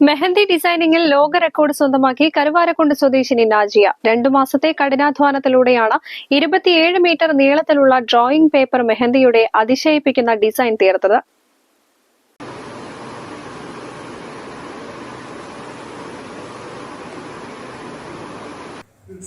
മെഹന്തി ഡിസൈനിങ്ങിൽ ലോക റെക്കോർഡ് സ്വന്തമാക്കി കരുവാരക്കുണ്ട് സ്വദേശിനി നാജിയ. രണ്ടു മാസത്തെ കഠിനാധ്വാനത്തിലൂടെയാണ് ഇരുപത്തിയേഴ് മീറ്റർ നീളത്തിലുള്ള ഡ്രോയിംഗ് പേപ്പർ മെഹന്തിയുടെ അതിശയിപ്പിക്കുന്ന ഡിസൈൻ തീർത്തത്.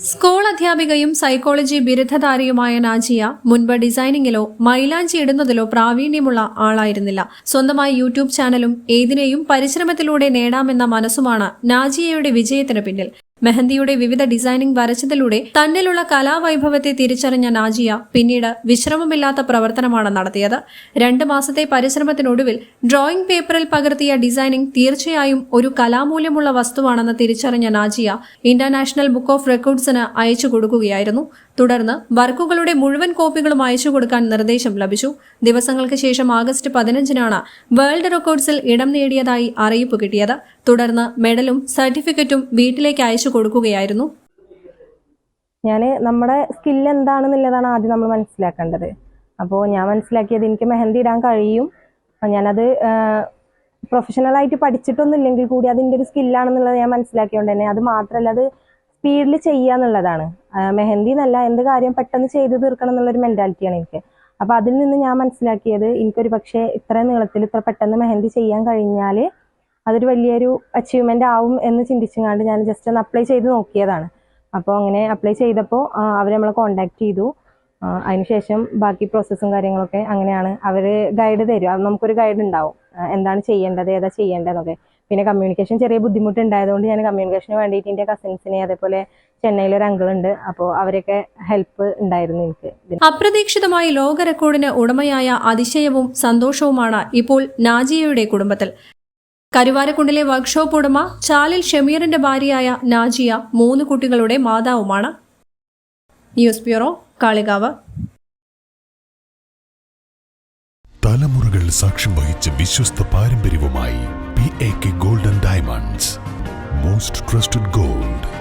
സ്കൂൾ അധ്യാപികയും സൈക്കോളജി ബിരുദധാരിയുമായ നാജിയ മുൻപ് ഡിസൈനിങ്ങിലോ മൈലാഞ്ചി ഇടുന്നതിലോ പ്രാവീണ്യമുള്ള ആളായിരുന്നില്ല. സ്വന്തമായി യൂട്യൂബ് ചാനലും ഏതിനെയും പരിശ്രമത്തിലൂടെ നേടാമെന്ന മനസ്സുമാണ് നാജിയയുടെ വിജയത്തിന് പിന്നിൽ. മെഹന്തിയുടെ വിവിധ ഡിസൈനിംഗ് വരച്ചതിലൂടെ തന്നിലുള്ള കലാവൈഭവത്തെ തിരിച്ചറിഞ്ഞ നാജിയ പിന്നീട് വിശ്രമമില്ലാത്ത പ്രവർത്തനമാണ് നടത്തിയത്. രണ്ട് മാസത്തെ പരിശ്രമത്തിനൊടുവിൽ ഡ്രോയിംഗ് പേപ്പറിൽ പകർത്തിയ ഡിസൈനിംഗ് തീർച്ചയായും ഒരു കലാമൂല്യമുള്ള വസ്തുവാണെന്ന് തിരിച്ചറിഞ്ഞ നാജിയ ഇന്റർനാഷണൽ ബുക്ക് ഓഫ് റെക്കോർഡ്സിന് അയച്ചു കൊടുക്കുകയായിരുന്നു. തുടർന്ന് വർക്കുകളുടെ മുഴുവൻ കോപ്പികളും അയച്ചു കൊടുക്കാൻ നിർദ്ദേശം ലഭിച്ചു. ദിവസങ്ങൾക്ക് ശേഷം ആഗസ്റ്റ് പതിനഞ്ചിനാണ് വേൾഡ് റെക്കോർഡ്സിൽ ഇടം നേടിയതായി അറിയിപ്പ് കിട്ടിയത്. തുടർന്ന് മെഡലും സർട്ടിഫിക്കറ്റും വീട്ടിലേക്ക് അയച്ചു കൊടുക്കുകയായിരുന്നു? ഞാൻ നമ്മുടെ സ്കിൽ എന്താണെന്നുള്ളതാണ് ആദ്യം നമ്മൾ മനസ്സിലാക്കേണ്ടത്. അപ്പോൾ ഞാൻ മനസ്സിലാക്കിയത് എനിക്ക് മെഹന്തി ഇടാൻ കഴിയും. ഞാനത് പ്രൊഫഷണലായിട്ട് പഠിച്ചിട്ടൊന്നും ഇല്ലെങ്കിൽ കൂടി അതിന്റെ ഒരു സ്കില്ലാണെന്നുള്ളത് ഞാൻ മനസ്സിലാക്കിയോണ്ട് തന്നെ അത് മാത്രമല്ല അത് സ്പീഡിൽ ചെയ്യുക എന്നുള്ളതാണ്. മെഹന്തി എന്നല്ല എന്ത് കാര്യം പെട്ടെന്ന് ചെയ്ത് തീർക്കണം എന്നുള്ളൊരു മെന്റാലിറ്റിയാണ് എനിക്ക്. അപ്പോൾ അതിൽ നിന്ന് ഞാൻ മനസ്സിലാക്കിയത് എനിക്കൊരു പക്ഷേ ഇത്ര നീളത്തിൽ ഇത്ര പെട്ടെന്ന് മെഹന്തി ചെയ്യാൻ കഴിഞ്ഞാൽ അതൊരു വലിയൊരു അച്ചീവ്മെന്റ് ആവും എന്ന് ചിന്തിച്ചുകൊണ്ട് ഞാൻ ജസ്റ്റ് ഒന്ന് അപ്ലൈ ചെയ്ത് നോക്കിയതാണ്. അപ്പോൾ അങ്ങനെ അപ്ലൈ ചെയ്തപ്പോൾ അവർ നമ്മളെ കോണ്ടാക്ട് ചെയ്തു. അതിനുശേഷം ബാക്കി പ്രോസസ്സും കാര്യങ്ങളൊക്കെ അങ്ങനെയാണ് അവർ ഗൈഡ് തരും. നമുക്കൊരു ഗൈഡ് ഉണ്ടാവും. എന്താണ് ചെയ്യേണ്ടത് ഏതാ ചെയ്യേണ്ടതെന്നൊക്കെ. പിന്നെ കമ്മ്യൂണിക്കേഷൻ ചെറിയ ബുദ്ധിമുട്ടുണ്ടായതുകൊണ്ട് ഞാൻ കമ്മ്യൂണിക്കേഷന് വേണ്ടിയിട്ട് എന്റെ കസിൻസിനെ അതേപോലെ ചെന്നൈയിൽ ഒരു അങ്കിൾ ഉണ്ട്. അപ്പോൾ അവരൊക്കെ ഹെൽപ്പ് ഉണ്ടായിരുന്നു എനിക്ക് അപ്രതീക്ഷിതമായി ലോക റെക്കോർഡിന് ഉടമയായ അതിശയവും സന്തോഷവുമാണ് ഇപ്പോൾ നാജിയയുടെ കുടുംബത്തിൽ. കരുവാരക്കുണ്ടിലെ വർക്ക്ഷോപ്പ് ഉടമ ചാലിൽ ഷമീറിന്റെ ഭാര്യയായ നാജിയ മൂന്ന് കുട്ടികളുടെ മാതാവുമാണ്. News bureau Kalikavu. തലമുറകൾ സാക്ഷ്യം വഹിച്ച വിശ്വസ്ത പാരമ്പര്യവുമായി P A K golden diamonds most trusted gold